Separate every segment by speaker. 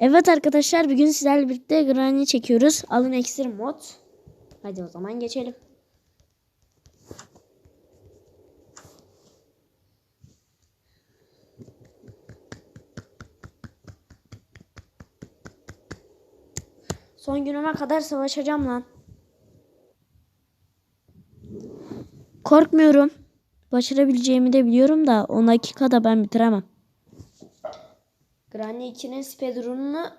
Speaker 1: Evet arkadaşlar bugün sizlerle birlikte Granny çekiyoruz. Alın Extreme mod. Hadi o zaman geçelim. Son günüme kadar savaşacağım lan. Korkmuyorum. Başarabileceğimi de biliyorum da 10 dakikada ben bitiremem. Granny 2'nin speedrun'unu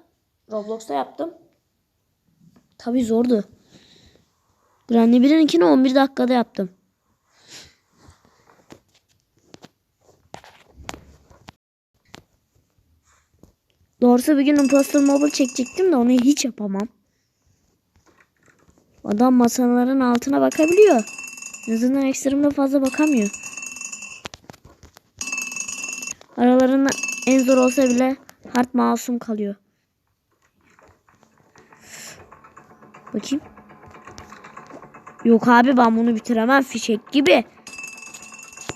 Speaker 1: Roblox'ta yaptım. Tabii zordu. Granny 1'in 2'ni 11 dakikada yaptım. Doğrusu bir gün Imposter Mobile çekecektim de onu hiç yapamam. Adam masaların altına bakabiliyor. En azından ekstremde fazla bakamıyor. Aralarında en zor olsa bile hard masum kalıyor. Bakayım. Yok abi ben bunu bitiremem fişek gibi.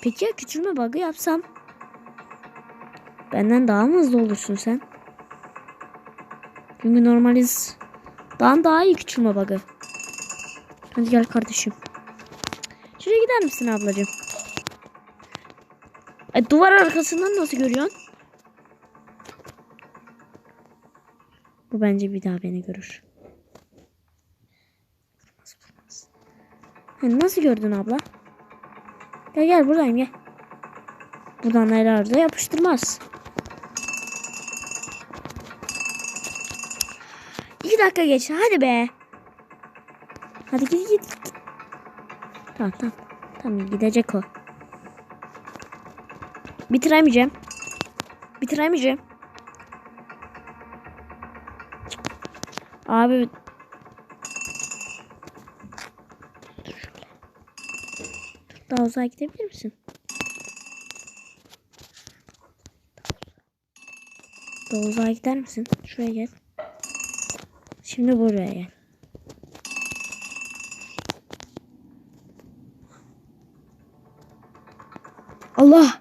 Speaker 1: Peki ya küçülme bug'ı yapsam? Benden daha mı hızlı olursun sen? Çünkü normaliz daha daha iyi küçülme bug'ı. Hadi gel kardeşim. Şuraya gider misin ablacığım? E, duvar arkasından nasıl görüyorsun? Bu bence bir daha beni görür. Vurmaz, vurmaz. Nasıl gördün abla? Gel gel buradayım gel. Buradan herhalde yapıştırmaz. İki dakika geç hadi be. Hadi git git. git. Tamam tamam. Tamam gidecek o. Bitiremeyeceğim. Bitiremeyeceğim. Abi. Dur şöyle. Dur, Daha uzağa gidebilir misin? Daha uzağa gider misin? Şuraya gel. Şimdi buraya gel. Allah.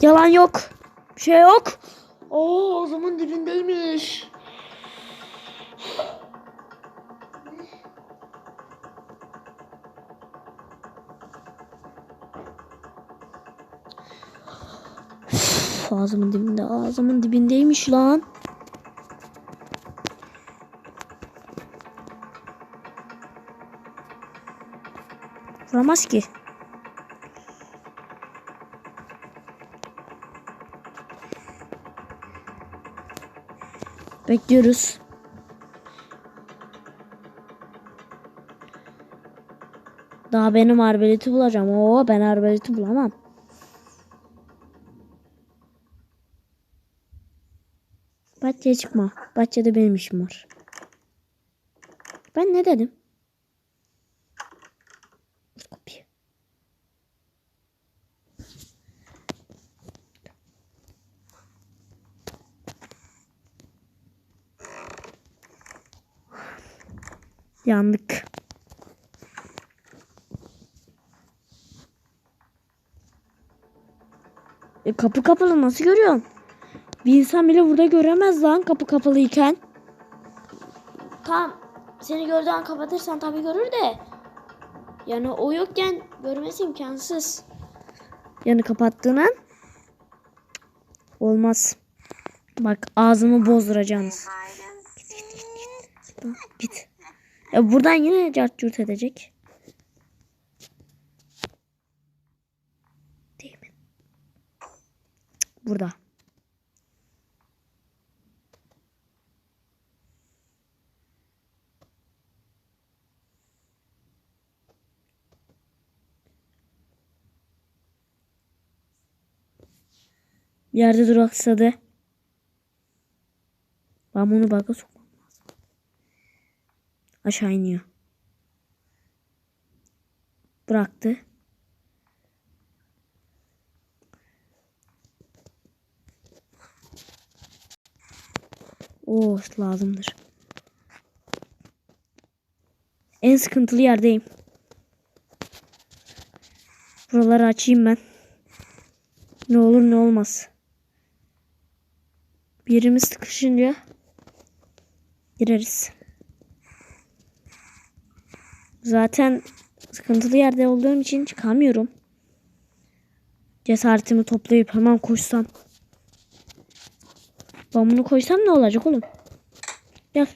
Speaker 1: Yalan yok. Bir şey yok. Oo, o zaman dibindeymiş. Ağzımın dibinde, ağzımın dibindeymiş lan. Vuramaz ki. Bekliyoruz. Daha benim arbeleti bulacağım. Oo ben arbeleti bulamam. Bahçeye çıkma. Bahçede benim işim var. Ben ne dedim? Kapıyı. Yandık. E, kapı kapalı nasıl görüyorsun? Bir insan bile burada göremez lan kapı kapalıyken. Tamam. Seni gördüğü an kapatırsan tabii görür de. Yani o yokken görmesi imkansız. Yani kapattığın an olmaz. Bak ağzımı bozduracaksınız. Git git git git. Lan, Git. E buradan yine cart curt edecek. Değil mi? Burada. Yerde duraksadı. Ben bunu baga sokmam lazım. Aşağı iniyor. Bıraktı. Oo lazımdır. En sıkıntılı yerdeyim. Buraları açayım ben. Ne olur ne olmaz. Birimiz sıkışınca gireriz. Zaten sıkıntılı yerde olduğum için çıkamıyorum. Cesaretimi toplayıp hemen koşsam. Ben bunu koysam ne olacak oğlum? Gel.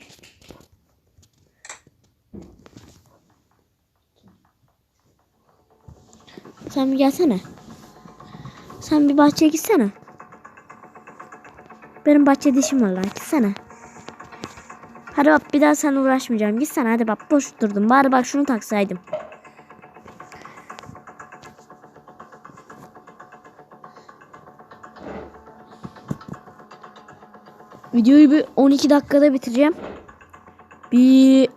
Speaker 1: Sen bir gelsene. Sen bir bahçeye gitsene. Benim bahçede işim var lan. Gitsene. Hadi bak bir daha sen uğraşmayacağım. Gitsene hadi bak boş durdum. Bari bak şunu taksaydım. Videoyu bir 12 dakikada bitireceğim. Bir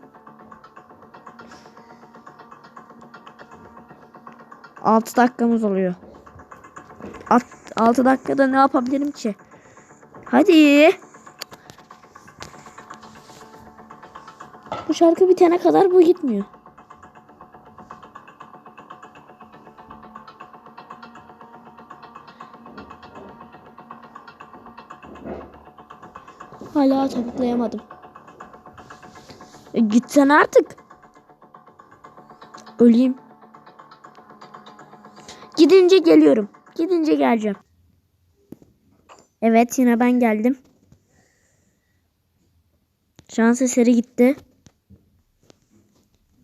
Speaker 1: 6 dakikamız oluyor. 6 dakikada ne yapabilirim ki? Hadi. Bu şarkı bitene kadar bu gitmiyor. Hala toplayamadım. E, gitsen artık. Öleyim. Gidince geliyorum. Gidince geleceğim. Evet yine ben geldim. Şans eseri gitti.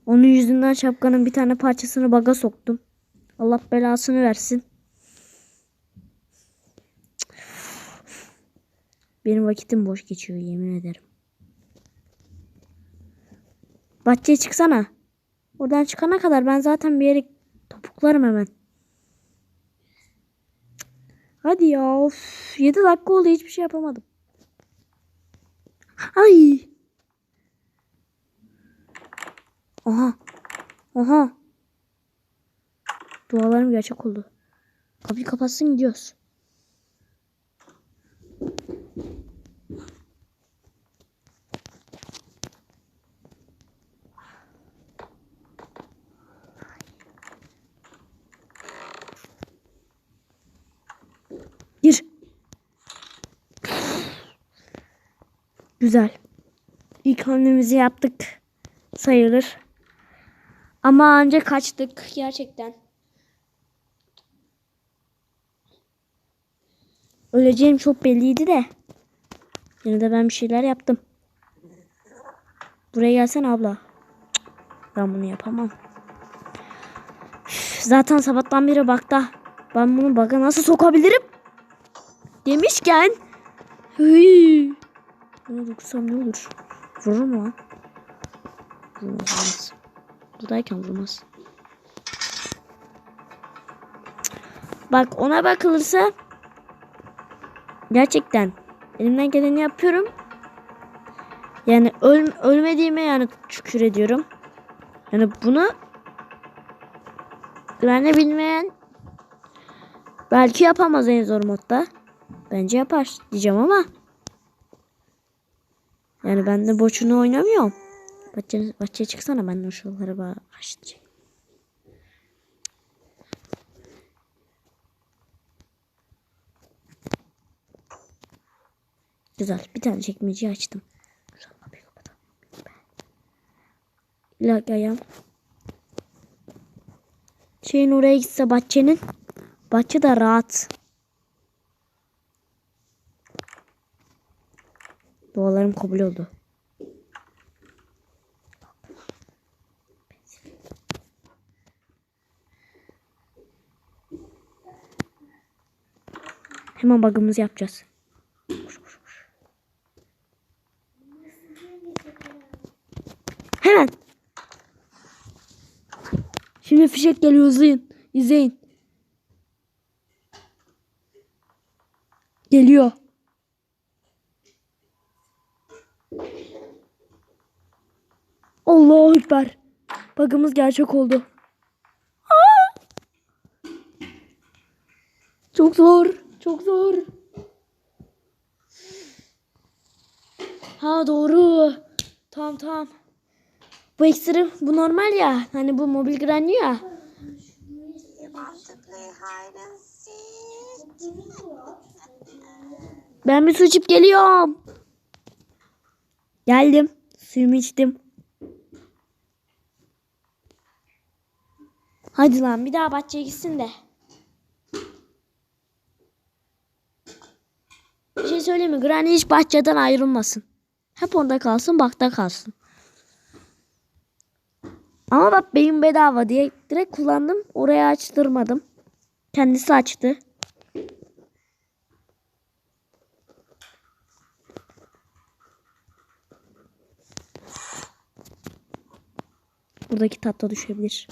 Speaker 1: Onun yüzünden şapkanın bir tane parçasını baga soktum. Allah belasını versin. Benim vakitim boş geçiyor yemin ederim. Bahçeye çıksana. Oradan çıkana kadar ben zaten bir yere topuklarım hemen. Hadi ya of. 7 dakika oldu hiçbir şey yapamadım. Ay. Aha. Aha. Dualarım gerçek oldu. Kapıyı kapatsın gidiyoruz. Güzel. İlk hamlemizi yaptık. Sayılır. Ama ancak kaçtık gerçekten. Öleceğim çok belliydi de. Yine de ben bir şeyler yaptım. Buraya gelsene abla. Ben bunu yapamam. Zaten sabahtan beri bakta. Ben bunu baka nasıl sokabilirim? Demişken. Hıy. Buna dokunsam ne olur? Vurur mu lan? Vurmaz. Buradayken vurmaz. Bak ona bakılırsa gerçekten elimden geleni yapıyorum. Yani öl, ölmediğime yani şükür ediyorum. Yani bunu güvenle bilmeyen belki yapamaz en zor modda. Bence yapar diyeceğim ama yani ben de boşuna oynamıyorum. Bahçeye, bahçeye çıksana ben de şuraları açacağım. Güzel. Bir tane çekmeceyi açtım. Güzel. İlahi ayağım. Şeyin oraya gitse bahçenin. Bahçe de rahat. Dualarım kabul oldu. Hemen bug'ımızı yapacağız. Koş, koş, koş. Hemen. Şimdi fişek geliyor izleyin. İzleyin. Geliyor. Allahu Ekber. Bug'ımız gerçek oldu. Aa! Çok zor. Çok zor. Ha doğru. Tamam tamam. Bu ekstrem bu normal ya. Hani bu mobil granny ya. Ben bir su içip geliyorum. Geldim. Suyumu içtim. Hadi lan bir daha bahçeye gitsin de. Bir şey söyleyeyim mi? Granny hiç bahçeden ayrılmasın. Hep orada kalsın, bakta kalsın. Ama bak beyin bedava diye direkt kullandım. Oraya açtırmadım. Kendisi açtı. Buradaki tatlı düşebilir.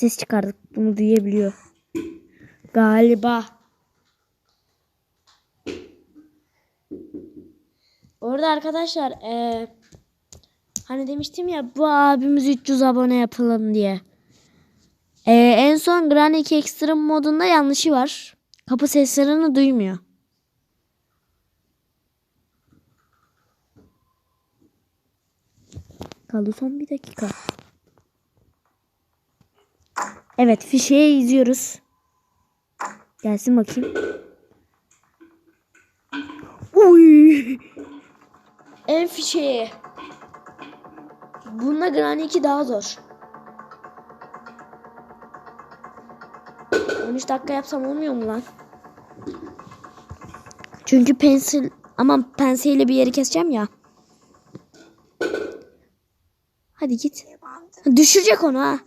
Speaker 1: Ses çıkardık. Bunu duyabiliyor. Galiba. Orada arkadaşlar eee hani demiştim ya bu abimiz 300 abone yapalım diye. Eee, en son Granny Extreme modunda yanlışı var. Kapı seslerini duymuyor. Kaldı son bir dakika. Evet fişeyi izliyoruz. Gelsin bakayım. Uy. En fişeği. Bunda Granny 2 daha zor. 13 dakika yapsam olmuyor mu lan? Çünkü pensil aman penseyle bir yeri keseceğim ya. Hadi git. Düşürecek onu ha.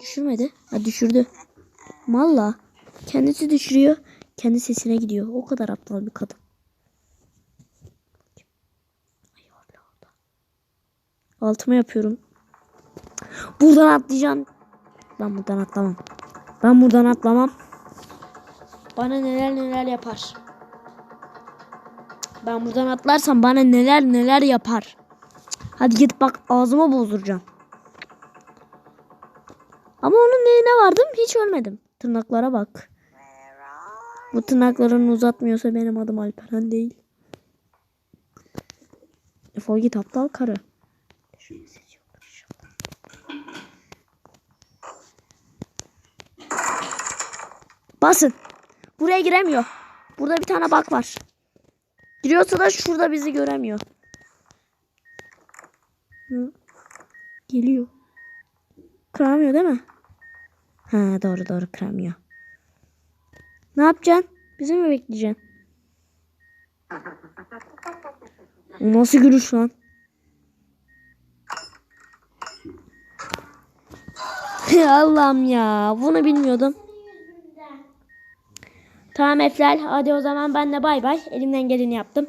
Speaker 1: Düşürmedi. Ha düşürdü. Malla. Kendisi düşürüyor. Kendi sesine gidiyor. O kadar aptal bir kadın. Altıma yapıyorum. Buradan atlayacağım. Ben buradan atlamam. Ben buradan atlamam. Bana neler neler yapar. Ben buradan atlarsam bana neler neler yapar. Hadi git bak ağzıma bozduracağım. Ama onun neyine vardım hiç ölmedim. Tırnaklara bak. Bu tırnaklarını uzatmıyorsa benim adım Alperen değil. Defol git aptal karı. Basın. Buraya giremiyor. Burada bir tane bak var. Giriyorsa da şurada bizi göremiyor. Geliyor. Kıramıyor değil mi? Ha doğru doğru kıramıyor. Ne yapacaksın? Bizi mi bekleyeceksin? Nasıl gülüş lan? Allah'ım ya. Bunu bilmiyordum. Tamam Eflal. Hadi o zaman ben de bay bay. Elimden geleni yaptım.